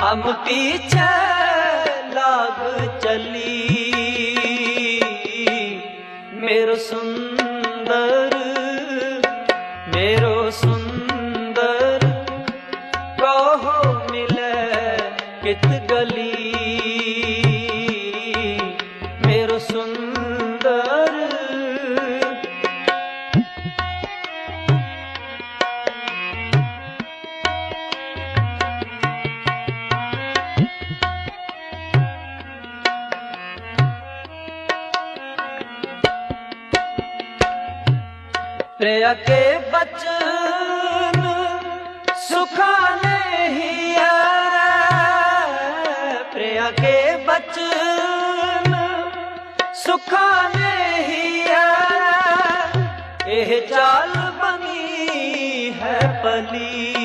हम पीछे लाग चली मेरो सुंदर मेरो सुंदर कहो मिले कित गली ਤ੍ਰਿਆ ਕੇ ਬਚਨ ਸੁਖਾ ਨਹੀਂ ਆਰੇ। ਤ੍ਰਿਆ ਕੇ ਬਚਨ ਸੁਖਾ ਨਹੀਂ ਆਰੇ। ਇਹ ਚਾਲ ਬਣੀ ਹੈ ਪਲੀ।